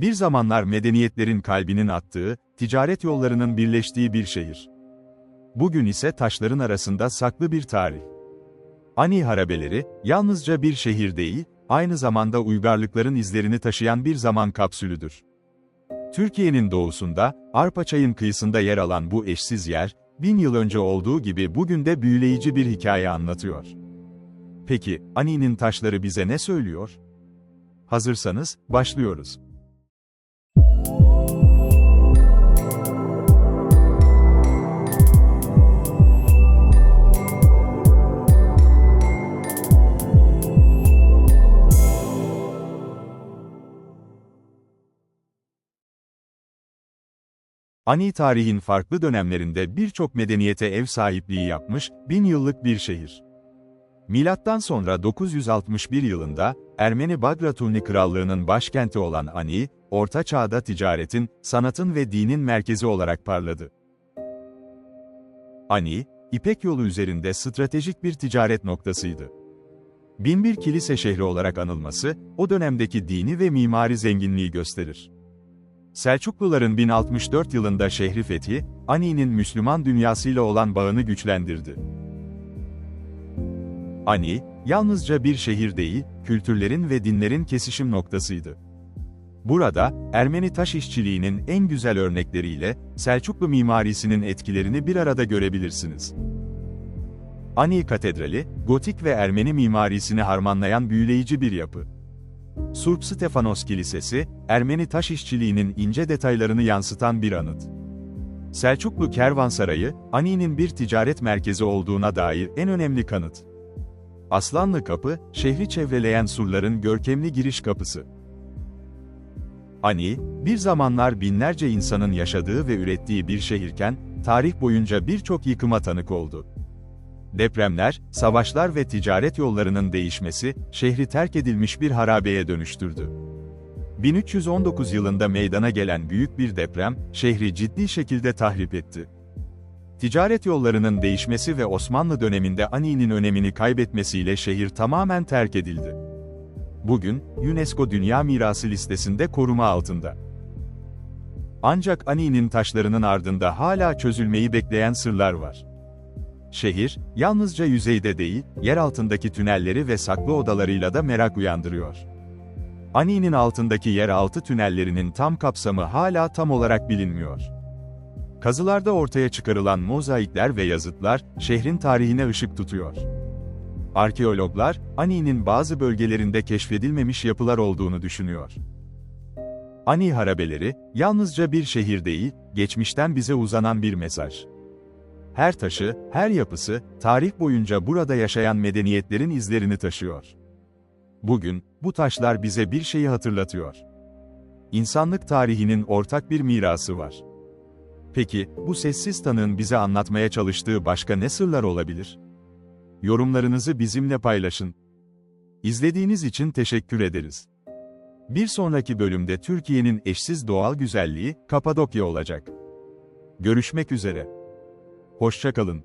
Bir zamanlar medeniyetlerin kalbinin attığı, ticaret yollarının birleştiği bir şehir. Bugün ise taşların arasında saklı bir tarih. Ani harabeleri, yalnızca bir şehir değil, aynı zamanda uygarlıkların izlerini taşıyan bir zaman kapsülüdür. Türkiye'nin doğusunda, Arpaçay'ın kıyısında yer alan bu eşsiz yer, bin yıl önce olduğu gibi bugün de büyüleyici bir hikaye anlatıyor. Peki, Ani'nin taşları bize ne söylüyor? Hazırsanız, başlıyoruz. Ani tarihin farklı dönemlerinde birçok medeniyete ev sahipliği yapmış, bin yıllık bir şehir. Milattan sonra 961 yılında, Ermeni Bagratuni Krallığı'nın başkenti olan Ani, Orta Çağ'da ticaretin, sanatın ve dinin merkezi olarak parladı. Ani, İpek yolu üzerinde stratejik bir ticaret noktasıydı. Binbir kilise şehri olarak anılması, o dönemdeki dini ve mimari zenginliği gösterir. Selçukluların 1064 yılında şehri fethi, Ani'nin Müslüman dünyasıyla olan bağını güçlendirdi. Ani, yalnızca bir şehir değil, kültürlerin ve dinlerin kesişim noktasıydı. Burada, Ermeni taş işçiliğinin en güzel örnekleriyle, Selçuklu mimarisinin etkilerini bir arada görebilirsiniz. Ani Katedrali, gotik ve Ermeni mimarisini harmanlayan büyüleyici bir yapı. Surp Stefanos Kilisesi, Ermeni taş işçiliğinin ince detaylarını yansıtan bir anıt. Selçuklu Kervansarayı, Ani'nin bir ticaret merkezi olduğuna dair en önemli kanıt. Aslanlı Kapı, şehri çevreleyen surların görkemli giriş kapısı. Ani, bir zamanlar binlerce insanın yaşadığı ve ürettiği bir şehirken, tarih boyunca birçok yıkıma tanık oldu. Depremler, savaşlar ve ticaret yollarının değişmesi, şehri terk edilmiş bir harabeye dönüştürdü. 1319 yılında meydana gelen büyük bir deprem, şehri ciddi şekilde tahrip etti. Ticaret yollarının değişmesi ve Osmanlı döneminde Ani'nin önemini kaybetmesiyle şehir tamamen terk edildi. Bugün, UNESCO Dünya Mirası listesinde koruma altında. Ancak Ani'nin taşlarının ardında hala çözülmeyi bekleyen sırlar var. Şehir, yalnızca yüzeyde değil, yer altındaki tünelleri ve saklı odalarıyla da merak uyandırıyor. Ani'nin altındaki yeraltı tünellerinin tam kapsamı hala tam olarak bilinmiyor. Kazılarda ortaya çıkarılan mozaikler ve yazıtlar, şehrin tarihine ışık tutuyor. Arkeologlar, Ani'nin bazı bölgelerinde keşfedilmemiş yapılar olduğunu düşünüyor. Ani harabeleri, yalnızca bir şehir değil, geçmişten bize uzanan bir mesaj. Her taşı, her yapısı, tarih boyunca burada yaşayan medeniyetlerin izlerini taşıyor. Bugün, bu taşlar bize bir şeyi hatırlatıyor. İnsanlık tarihinin ortak bir mirası var. Peki, bu sessiz tanığın bize anlatmaya çalıştığı başka ne sırlar olabilir? Yorumlarınızı bizimle paylaşın. İzlediğiniz için teşekkür ederiz. Bir sonraki bölümde Türkiye'nin eşsiz doğal güzelliği, Kapadokya olacak. Görüşmek üzere. Hoşçakalın.